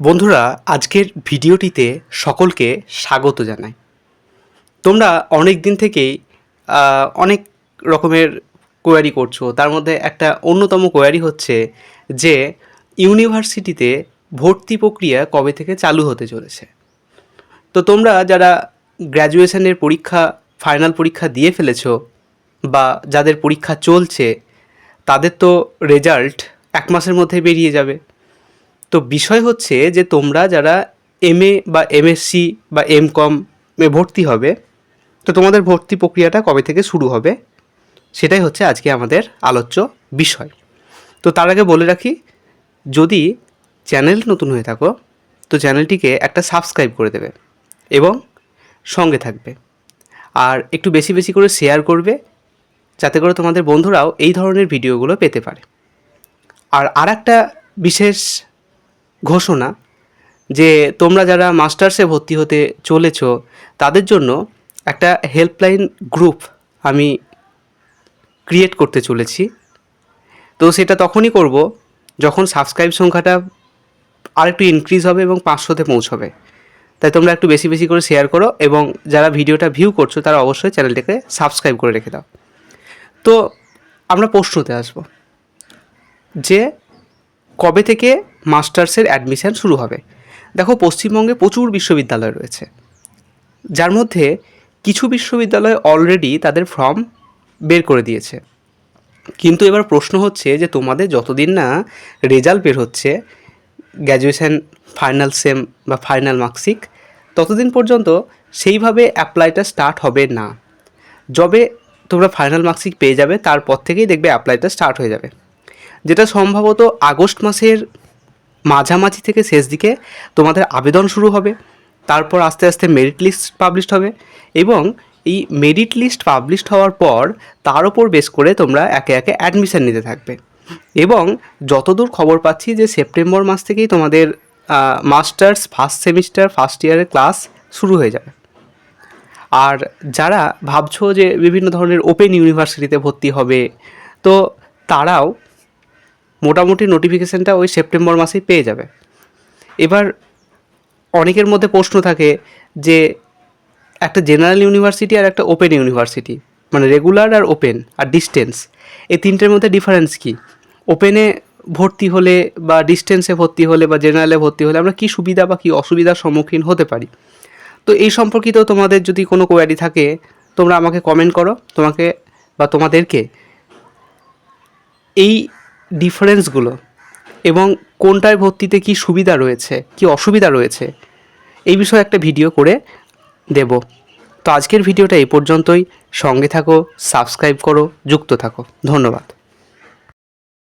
বন্ধুরা, আজকের ভিডিওটিতে সকলকে স্বাগত জানাই। তোমরা অনেক দিন থেকেই অনেক রকমের কোয়ারি করছ। তার মধ্যে একটা অন্যতম কোয়ারি হচ্ছে যে ইউনিভার্সিটিতে ভর্তি প্রক্রিয়া কবে থেকে চালু হতে চলেছে? তো তোমরা যারা গ্র্যাজুয়েশনের পরীক্ষা ফাইনাল পরীক্ষা দিয়ে ফেলেছো বা যাদের পরীক্ষা চলছে, তাদের তো রেজাল্ট এক মাসের মধ্যে বেরিয়ে যাবে। তো বিষয় হচ্ছে যে তোমরা যারা এমএ বা এমএসসি বা এম কম এ ভর্তি হবে, তো তোমাদের ভর্তি প্রক্রিয়াটা কবে থেকে শুরু হবে? সেটাই হচ্ছে আজকে আমাদের আলোচ্য বিষয়। তো তার আগে বলে রাখি, যদি চ্যানেল নতুন হয়ে থাকো, তো চ্যানেলটিকে একটা সাবস্ক্রাইব করে দেবে এবং সঙ্গে থাকবে। আর একটু বেশি বেশি করে শেয়ার করবে, যাতে করে তোমাদের বন্ধুরাও এই ধরনের ভিডিওগুলো পেতে পারে। আর আর একটা বিশেষ ঘোষণা যে তোমরা যারা মাস্টার্সে ভর্তি হতে চলেছ, তাদের জন্য একটা হেল্পলাইন গ্রুপ আমি ক্রিয়েট করতে চলেছি। তো সেটা তখনই করব যখন সাবস্ক্রাইব সংখ্যাটা আরেকটু ইনক্রিজ হবে এবং পাঁচশোতে পৌঁছবে। তাই তোমরা একটু বেশি বেশি করে শেয়ার করো এবং যারা ভিডিওটা ভিউ করছ, তারা অবশ্যই চ্যানেলটাকে সাবস্ক্রাইব করে রেখে দাও। তো আমরা প্রশ্নতে আসব যে কবে থেকে মাস্টার্সের অ্যাডমিশান শুরু হবে। দেখো, পশ্চিমবঙ্গে প্রচুর বিশ্ববিদ্যালয় রয়েছে। যার মধ্যে কিছু বিশ্ববিদ্যালয় অলরেডি তাদের ফর্ম বের করে দিয়েছে। কিন্তু এবার প্রশ্ন হচ্ছে যে, তোমাদের যতদিন না রেজাল্ট বের হচ্ছে গ্র্যাজুয়েশান ফাইনাল সেম বা ফাইনাল মার্কশিট ততদিন পর্যন্ত সেইভাবে অ্যাপ্লাইটা স্টার্ট হবে না। যবে তোমরা ফাইনাল মার্কশিট পেয়ে যাবে, তারপর থেকেই দেখবে অ্যাপ্লাইটা স্টার্ট হয়ে যাবে। যেটা সম্ভবত আগস্ট মাসের মাঝামাঝি থেকে শেষ দিকে তোমাদের আবেদন শুরু হবে, তারপর আস্তে আস্তে মেরিট লিস্ট পাবলিশড হবে এবং এই মেরিট লিস্ট পাবলিশড হওয়ার পর তার ওপর বেস করে তোমরা একে একে অ্যাডমিশান নিতে থাকবে। এবং যতদূর খবর পাচ্ছি যে সেপ্টেম্বর মাস থেকেই তোমাদের মাস্টার্স ফার্স্ট সেমিস্টার ফার্স্ট ইয়ারের ক্লাস শুরু হয়ে যাবে। আর যারা ভাবছ যে বিভিন্ন ধরনের ওপেন ইউনিভার্সিটিতে ভর্তি হবে, তো তারাও মোটামুটি নোটিফিকেশানটা ওই সেপ্টেম্বর মাসেই পেয়ে যাবে। এবার অনেকের মধ্যে প্রশ্ন থাকে যে একটা জেনারেল ইউনিভার্সিটি আর একটা ওপেন ইউনিভার্সিটি মানে রেগুলার আর ওপেন আর ডিস্টেন্স এই তিনটের মধ্যে ডিফারেন্স কী? ওপেনে ভর্তি হলে বা ডিস্টেন্সে ভর্তি হলে বা জেনারেলে ভর্তি হলে আমরা কী সুবিধা বা কী অসুবিধার সম্মুখীন হতে পারি? তো এই সম্পর্কিত তোমাদের যদি কোনো কোয়ারি থাকে, তোমরা আমাকে কমেন্ট করো, তোমাকে বা তোমাদেরকে। এই ডিফারেন্সগুলো এবং কোনটায় ভর্তিতে কি সুবিধা রয়েছে, কি অসুবিধা রয়েছে, এই বিষয়ে একটা ভিডিও করে দেব। তো আজকের ভিডিওটা এই পর্যন্তই। সঙ্গে থাকো, সাবস্ক্রাইব করো, যুক্ত থাকো। ধন্যবাদ।